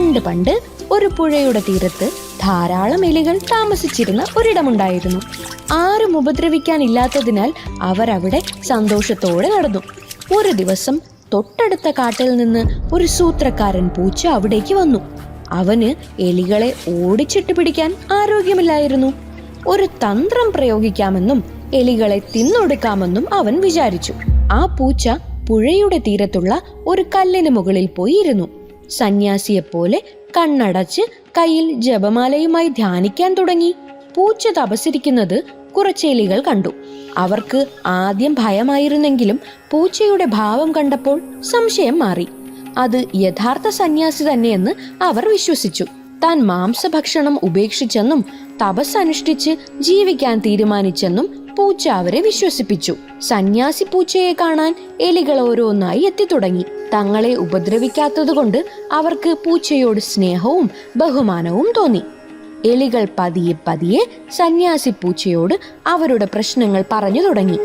പണ്ട് പണ്ട് ഒരു പുഴയുടെ തീരത്ത് ധാരാളം എലികൾ താമസിച്ചിരുന്ന ഒരിടമുണ്ടായിരുന്നു. ആരും ഉപദ്രവിക്കാനില്ലാത്തതിനാൽ അവിടെ സന്തോഷത്തോടെ നടന്നു. ഒരു ദിവസം തൊട്ടടുത്ത കാട്ടിൽ നിന്ന് ഒരു സൂത്രക്കാരൻ പൂച്ച അവിടേക്ക് വന്നു. അവന് എലികളെ ഓടിച്ചിട്ട് പിടിക്കാൻ ആരോഗ്യമില്ലായിരുന്നു. ഒരു തന്ത്രം പ്രയോഗിക്കാമെന്നും എലികളെ തിന്നൊടുക്കാമെന്നും അവൻ വിചാരിച്ചു. ആ പൂച്ച പുഴയുടെ തീരത്തുള്ള ഒരു കല്ലിന് മുകളിൽ പോയി ഇരുന്നു സന്യാസിയെപ്പോലെ കണ്ണടച്ച് കയ്യിൽ ജപമാലയുമായി ധ്യാനിക്കാൻ തുടങ്ങി. പൂച്ച തപസിരിക്കുന്നത് കുറച്ചെലികൾ കണ്ടു. അവർക്ക് ആദ്യം ഭയമായിരുന്നെങ്കിലും പൂച്ചയുടെ ഭാവം കണ്ടപ്പോൾ സംശയം മാറി. അത് യഥാർത്ഥ സന്യാസി തന്നെയെന്ന് അവർ വിശ്വസിച്ചു. താൻ മാംസഭക്ഷണം ഉപേക്ഷിച്ചെന്നും തപസ് അനുഷ്ഠിച്ച് ജീവിക്കാൻ തീരുമാനിച്ചെന്നും പൂച്ച അവരെ വിശ്വസിപ്പിച്ചു. സന്യാസി പൂച്ചയെ കാണാൻ എലികൾ ഓരോന്നായി എത്തിത്തുടങ്ങി. തങ്ങളെ ഉപദ്രവിക്കാത്തതുകൊണ്ട് അവർക്ക് പൂച്ചയോട് സ്നേഹവും ബഹുമാനവും തോന്നി. എലികൾ പതിയെ പതിയെ സന്യാസി പൂച്ചയോട് അവരുടെ പ്രശ്നങ്ങൾ പറഞ്ഞു തുടങ്ങി.